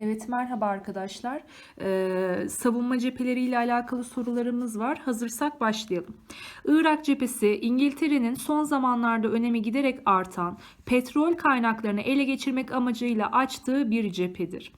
Evet merhaba arkadaşlar. Ee, savunma cepheleriyle alakalı sorularımız var. Hazırsak başlayalım. Irak cephesi İngiltere'nin son zamanlarda önemi giderek artan petrol kaynaklarını ele geçirmek amacıyla açtığı bir cephedir.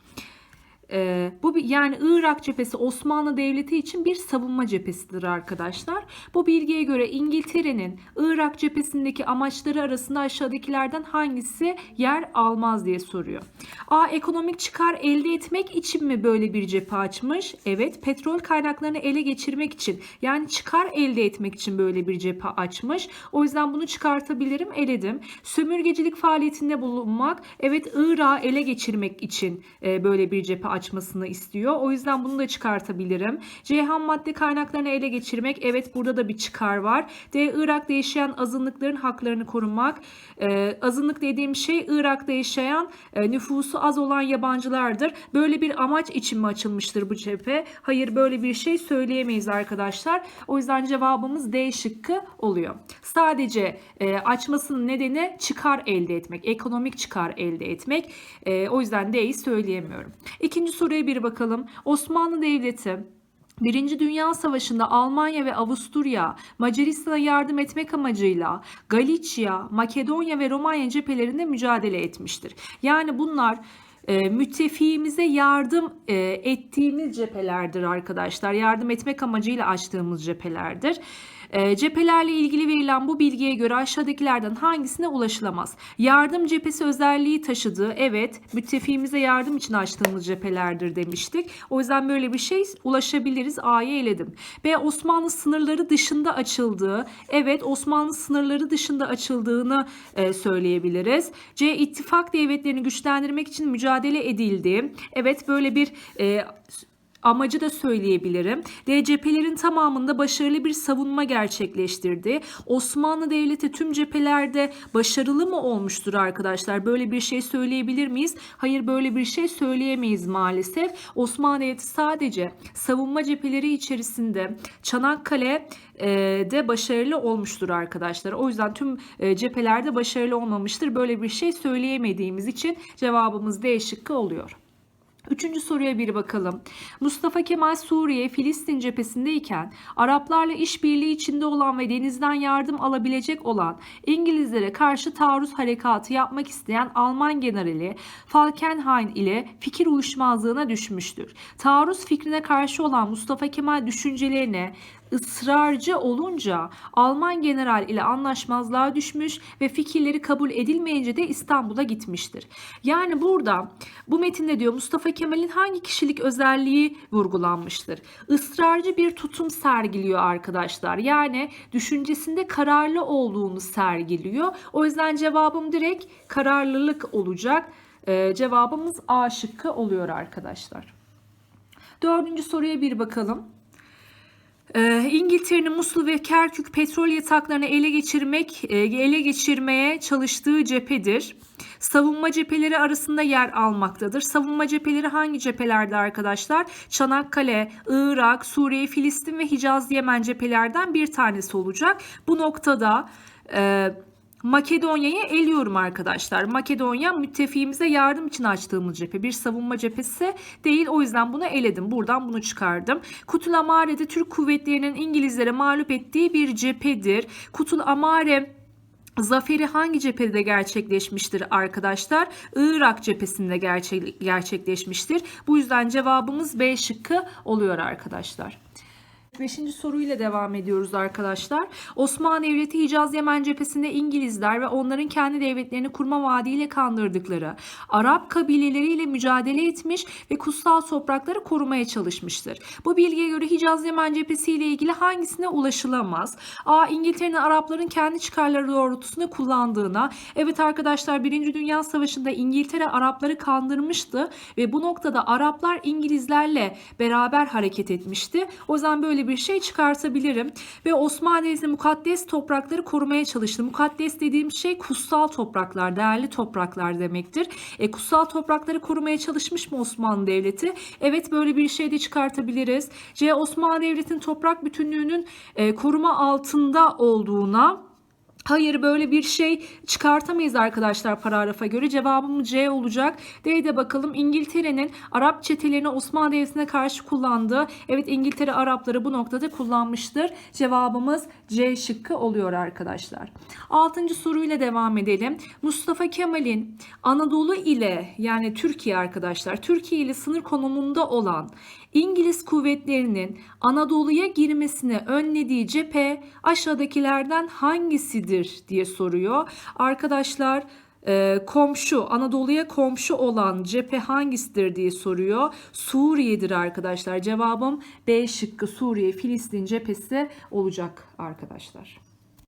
Ee, bu bir- yani Irak cephesi Osmanlı Devleti için bir savunma cephesidir arkadaşlar. Bu bilgiye göre İngiltere'nin Irak cephesindeki amaçları arasında aşağıdakilerden hangisi yer almaz diye soruyor. A. Ekonomik çıkar elde etmek için mi böyle bir cephe açmış? Evet. Petrol kaynaklarını ele geçirmek için yani çıkar elde etmek için böyle bir cephe açmış. O yüzden bunu çıkartabilirim. Eledim. Sömürgecilik faaliyetinde bulunmak. Evet Irak'ı ele geçirmek için e, böyle bir cephe açmasını istiyor. O yüzden bunu da çıkartabilirim. C. Ham madde kaynaklarını ele geçirmek. Evet burada da bir çıkar var. D. Irak'ta yaşayan azınlıkların haklarını korumak. E, azınlık dediğim şey Irak'ta yaşayan e, nüfusu az olan yabancılardır. Böyle bir amaç için mi açılmıştır bu cephe? Hayır böyle bir şey söyleyemeyiz arkadaşlar. O yüzden cevabımız D şıkkı oluyor. Sadece e, açmasının nedeni çıkar elde etmek. Ekonomik çıkar elde etmek. E, o yüzden D'yi söyleyemiyorum. İkinci soruya bir bakalım. Osmanlı Devleti Birinci Dünya Savaşı'nda Almanya ve Avusturya Macaristan'a yardım etmek amacıyla Galicia, Makedonya ve Romanya cephelerinde mücadele etmiştir. Yani bunlar e, müttefiğimize yardım e, ettiğimiz cephelerdir arkadaşlar. Yardım etmek amacıyla açtığımız cephelerdir. E, cephelerle ilgili verilen bu bilgiye göre aşağıdakilerden hangisine ulaşılamaz? Yardım cephesi özelliği taşıdığı evet müttefiğimize yardım için açtığımız cephelerdir demiştik. O yüzden böyle bir şey ulaşabiliriz. A'yı eledim. B. Osmanlı sınırları dışında açıldığı evet Osmanlı sınırları dışında açıldığını e, söyleyebiliriz. C. ittifak devletlerini güçlendirmek için mücadele edildiği evet böyle bir e, amacı da söyleyebilirim. D. Cephelerin tamamında başarılı bir savunma gerçekleştirdi. Osmanlı Devleti tüm cephelerde başarılı mı olmuştur arkadaşlar? Böyle bir şey söyleyebilir miyiz? Hayır böyle bir şey söyleyemeyiz maalesef. Osmanlı Devleti sadece savunma cepheleri içerisinde Çanakkale e, başarılı olmuştur arkadaşlar. O yüzden tüm e, cephelerde başarılı olmamıştır. Böyle bir şey söyleyemediğimiz için cevabımız D şıkkı oluyor. Üçüncü soruya bir bakalım. Mustafa Kemal Suriye, Filistin cephesindeyken Araplarla işbirliği içinde olan ve denizden yardım alabilecek olan İngilizlere karşı taarruz harekatı yapmak isteyen Alman generali Falkenhayn ile fikir uyuşmazlığına düşmüştür. Taarruz fikrine karşı olan Mustafa Kemal düşüncelerine ısrarcı olunca Alman general ile anlaşmazlığa düşmüş ve fikirleri kabul edilmeyince de İstanbul'a gitmiştir. Yani burada bu metinde diyor Mustafa Kemal'in hangi kişilik özelliği vurgulanmıştır? Israrcı bir tutum sergiliyor arkadaşlar. Yani düşüncesinde kararlı olduğunu sergiliyor. O yüzden cevabım direkt kararlılık olacak. Ee, cevabımız A şıkkı oluyor arkadaşlar. Dördüncü soruya bir bakalım. Ee, İngiltere'nin Musul ve Kerkük petrol yataklarını ele geçirmek, e, ele geçirmeye çalıştığı cephedir. Savunma cepheleri arasında yer almaktadır. Savunma cepheleri hangi cephelerde arkadaşlar? Çanakkale, Irak, Suriye, Filistin ve Hicaz Yemen cephelerden bir tanesi olacak. Bu noktada e, Makedonya'yı eliyorum arkadaşlar. Makedonya müttefiğimize yardım için açtığımız cephe. Bir savunma cephesi değil. O yüzden bunu eledim. Buradan bunu çıkardım. Kutul Amare'de Türk kuvvetlerinin İngilizlere mağlup ettiği bir cephedir. Kutul Amare Zaferi hangi cephede gerçekleşmiştir arkadaşlar? Irak cephesinde gerçek, gerçekleşmiştir. Bu yüzden cevabımız B şıkkı oluyor arkadaşlar. Beşinci soruyla devam ediyoruz arkadaşlar. Osmanlı Devleti Hicaz Yemen cephesinde İngilizler ve onların kendi devletlerini kurma vaadiyle kandırdıkları Arap kabileleriyle mücadele etmiş ve kutsal toprakları korumaya çalışmıştır. Bu bilgiye göre Hicaz Yemen cephesi ile ilgili hangisine ulaşılamaz? A. İngiltere'nin Arapların kendi çıkarları doğrultusunda kullandığına. Evet arkadaşlar 1. Dünya Savaşı'nda İngiltere Arapları kandırmıştı ve bu noktada Araplar İngilizlerle beraber hareket etmişti. O yüzden böyle bir şey çıkartabilirim. Ve Osmanlı Devleti mukaddes toprakları korumaya çalıştı. Mukaddes dediğim şey kutsal topraklar, değerli topraklar demektir. E, kutsal toprakları korumaya çalışmış mı Osmanlı Devleti? Evet böyle bir şey de çıkartabiliriz. C. Osmanlı Devleti'nin toprak bütünlüğünün e, koruma altında olduğuna Hayır böyle bir şey çıkartamayız arkadaşlar paragrafa göre. Cevabımız C olacak. D'de bakalım İngiltere'nin Arap çetelerini Osmanlı Devleti'ne karşı kullandığı. Evet İngiltere Arapları bu noktada kullanmıştır. Cevabımız C şıkkı oluyor arkadaşlar. Altıncı soruyla devam edelim. Mustafa Kemal'in Anadolu ile yani Türkiye arkadaşlar Türkiye ile sınır konumunda olan İngiliz kuvvetlerinin Anadolu'ya girmesini önlediği cephe aşağıdakilerden hangisidir diye soruyor. Arkadaşlar e, komşu Anadolu'ya komşu olan cephe hangisidir diye soruyor. Suriye'dir arkadaşlar. Cevabım B şıkkı Suriye Filistin cephesi olacak arkadaşlar.